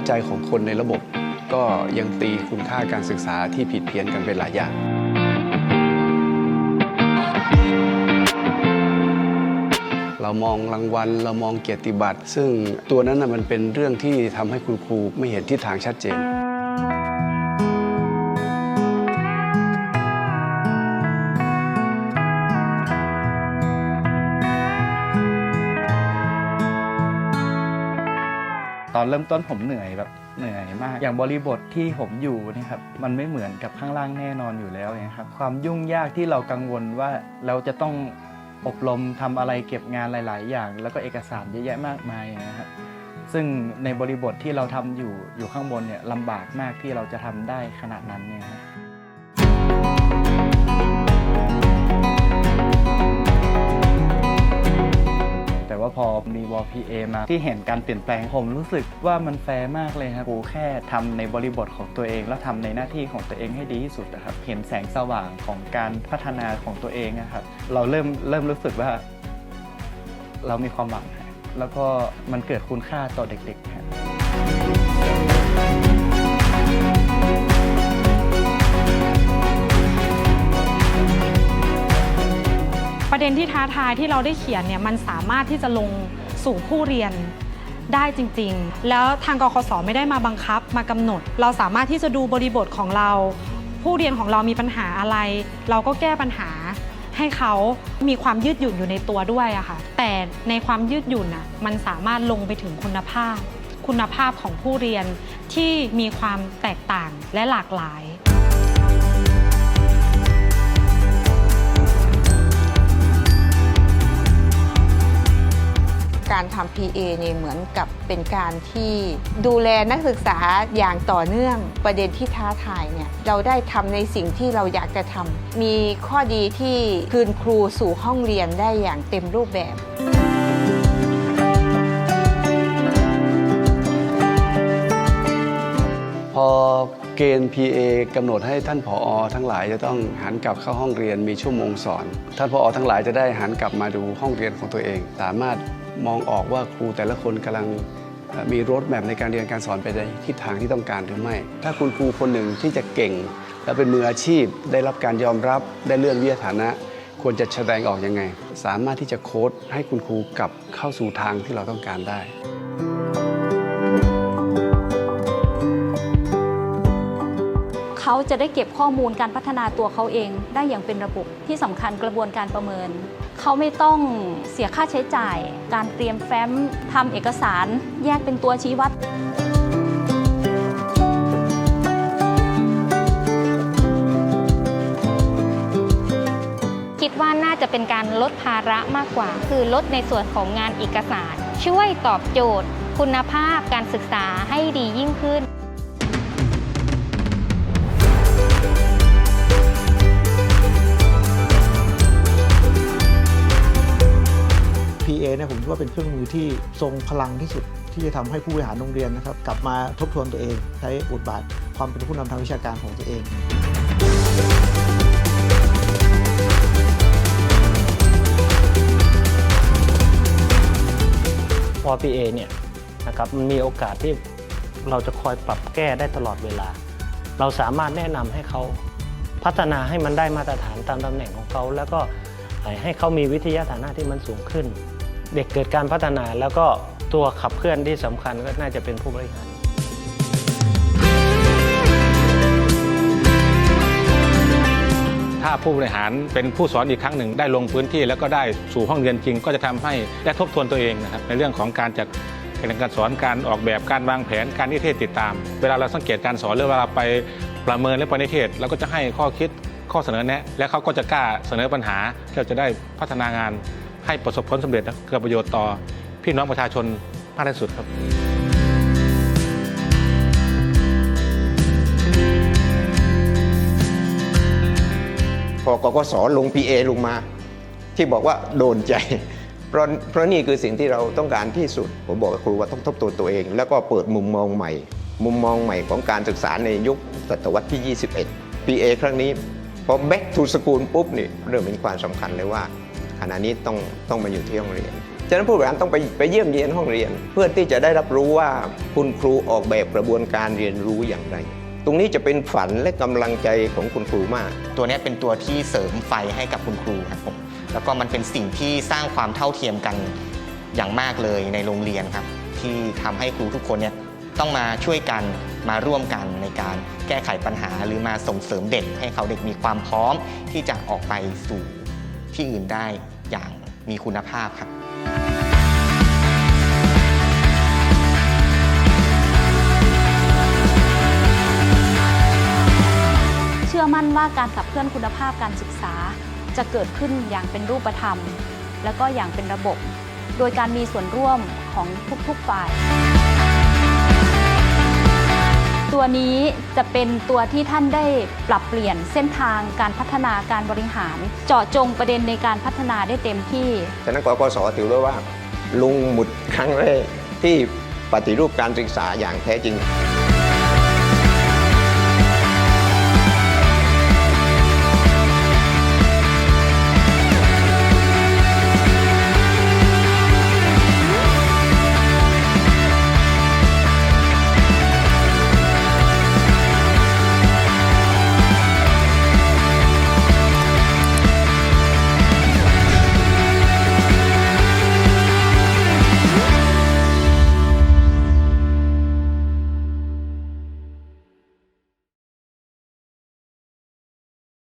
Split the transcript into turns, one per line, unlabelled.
าใจของคนในระบบ ก็ยังตีคุณค่าการศึกษาที่ผิดเพี้ยนกันเป็นหลายอย่างเรามองรางวัลเรามองเกียรติบัตร ซึ่งตัวนั้นนะมันเป็นเรื่องที่ทำให้คุณครูไม่เห็นทิศทางชัดเจน
เริ่มต้นผมเหนื่อยแบบเหนื่อยมาก อย่างบริบทที่ผมอยู่นี่ครับมันไม่เหมือนกับข้างล่างแน่นอนอยู่แล้วนะครับความยุ่งยากที่เรากังวลว่าเราจะต้องอบรมทำอะไรเก็บงานหลาย ๆ อย่าง แล้วก็เอกสารเยอะแยะมากมายนะครับซึ่งในบริบทที่เราทำอยู่อยู่ข้างบนเนี่ยลำบากมากที่เราจะทำได้ขนาดนั้นเนี่ย ว่าพอมีวอลพีเอมาที่เห็นการเปลี่ยนแปลงผมรู้สึกว่ามันแฟร์มากเลยครับกูแค่ทำในบริบทของตัวเอง แล้วทำในหน้าที่ของตัวเองให้ดีที่สุดนะครับเห็นแสงสว่างของการพัฒนาของตัวเองนะครับเราเริ่มเริ่มรู้สึกว่า เรามีความหวังแล้วก็มันเกิดคุณค่าต่อเด็กๆครับ
ประเด็นที่ท้าทายที่เราได้เขียนเนี่ยมันสามารถที่จะลงสู่ผู้เรียนได้จริงๆ แล้วทางกคสไม่ได้มาบังคับมากำหนด เราสามารถที่จะดูบริบทของเรา ผู้เรียนของเรามีปัญหาอะไร เราก็แก้ปัญหาให้เขามีความยืดหยุ่นอยู่ในตัวด้วยอะค่ะ แต่ในความยืดหยุ่นน่ะมันสามารถลงไปถึงคุณภาพ คุณภาพของผู้เรียนที่มีความแตกต่างและหลากหลาย
การทำ PA เนี่ยเหมือนกับเป็นการที่ดูแลนักศึกษาอย่างต่อเนื่องประเด็นที่ท้าทายเนี่ยเราได้ทำในสิ่งที่เราอยากจะทำมีข้อดีที่คืนครูสู่ห้องเรียนได้อย่างเต็มรูปแบบ
พอเกณฑ์ PA กำหนดให้ท่านผอทั้งหลายจะต้องหันกลับเข้าห้องเรียนมีชั่วโมงสอน ท่านผอทั้งหลายจะได้หันกลับมาดูห้องเรียนของตัวเอง สามารถมองออกว่าครูแต่ละคนกำลังมีรถแมพในการเรียนการสอนไปในทิศทางที่ต้องการหรือไม่ ถ้าคุณครูคนหนึ่งที่จะเก่ง และเป็นมืออาชีพ ได้รับการยอมรับได้เลื่อนเวียฐานะ ควรจะแสดงออกยังไง สามารถที่จะโค้ดให้คุณครูกลับเข้าสู่ทางที่เราต้องการได้
เขาจะได้เก็บข้อมูลการพัฒนาตัวเขาเองได้อย่างเป็นระบบที่สำคัญกระบวนการประเมิน เขาไม่ต้องเสียค่าใช้จ่าย การเตรียมแฟ้มทำเอกสารแยกเป็นตัวชี้วัดคิดว่าน่าจะเป็นการลดภาระมากกว่า คือลดในส่วนของงานเอกสาร ช่วยตอบโจทย์ คุณภาพการศึกษาให้ดียิ่งขึ้น
PA เนี่ยผมคิดว่าเป็นเครื่องมือที่ทรงพลังที่สุดที่จะทำให้ผู้บริหารโรงเรียนนะครับกลับมาทบทวนตัวเอง ใช้บทบาทความเป็นผู้นำทางวิชาการของตัวเอง
พอ PA เนี่ยนะครับมันมีโอกาสที่เราจะคอยปรับแก้ได้ตลอดเวลา เราสามารถแนะนำให้เขาพัฒนาให้มันได้มาตรฐานตามตำแหน่งของเขา แล้วก็ให้เขามีวิทยาฐานะที่มันสูงขึ้น เด็กเกิดการพัฒนาแล้วก็ตัวขับเคลื่อนที่สำคัญก็น่าจะเป็นผู้บริหาร
ถ้าผู้บริหารเป็นผู้สอนอีกครั้งหนึ่งได้ลงพื้นที่ แล้วก็ได้สู่ห้องเรียนจริง ก็จะทำให้ได้ทบทวนตัวเองนะครับในเรื่องของการจัดการการสอนการออกแบบการวางแผนการนิเทศติดตาม เวลาเราสังเกตการสอนหรือเวลาไปประเมินและไปนิเทศเราก็จะให้ข้อคิดข้อเสนอแนะ และเขาก็จะกล้าเสนอปัญหาเราจะได้พัฒนางาน ให้ประสบผลสำเร็จและเกิดประโยชน์ต่อพี่น้องประชาชนมากที่สุดครับ
พอกกสลง PA ลงมา ที่บอกว่าโดนใจ เพราะเพราะนี่คือสิ่งที่เราต้องการที่สุด ผมบอกกับครูว่าต้องทบทวนตัวเอง แล้วก็เปิดมุมมองใหม่ มุมมองใหม่ของการศึกษาในยุคศตวรรษที่ 21 PA ครั้งนี้พอ back to school ปุ๊บนี่เริ่มเป็นความสำคัญเลยว่า ขณะนี้ต้องต้องมาอยู่ที่โรงเรียนฉะนั้นผู้บริหารต้องไปไปเยี่ยมเยียนห้องเรียน เพื่อที่จะได้รับรู้ว่าคุณครูออกแบบกระบวนการเรียนรู้อย่างไร ตรงนี้จะเป็นฝันและกำลังใจของคุณครูมาก
ตัวนี้เป็นตัวที่เสริมไฟให้กับคุณครูครับผมแล้วก็มันเป็นสิ่งที่สร้างความเท่าเทียมกันอย่างมากเลยในโรงเรียนครับ ที่ทำให้ครูทุกคนเนี่ยต้องมาช่วยกันมาร่วมกันในการแก้ไขปัญหา หรือมาส่งเสริมเด็กให้เขาเด็กมีความพร้อมที่จะออกไปสู่ ที่อื่นได้อย่างมีคุณภาพครับ
เชื่อมั่นว่าการขับเคลื่อนคุณภาพการศึกษา จะเกิดขึ้นอย่างเป็นรูปธรรม และก็อย่างเป็นระบบ โดยการมีส่วนร่วมของทุกๆฝ่าย ตัวนี้จะเป็นตัวที่ท่านได้ปรับเปลี่ยนเส้นทางการพัฒนาการบริหาร เจาะจงประเด็นในการพัฒนาได้เต็มที่
ฉะนั้นกกศถือได้ว่า ลุงหมุดครั้งแรกที่ปฏิรูปการศึกษาอย่างแท้จริง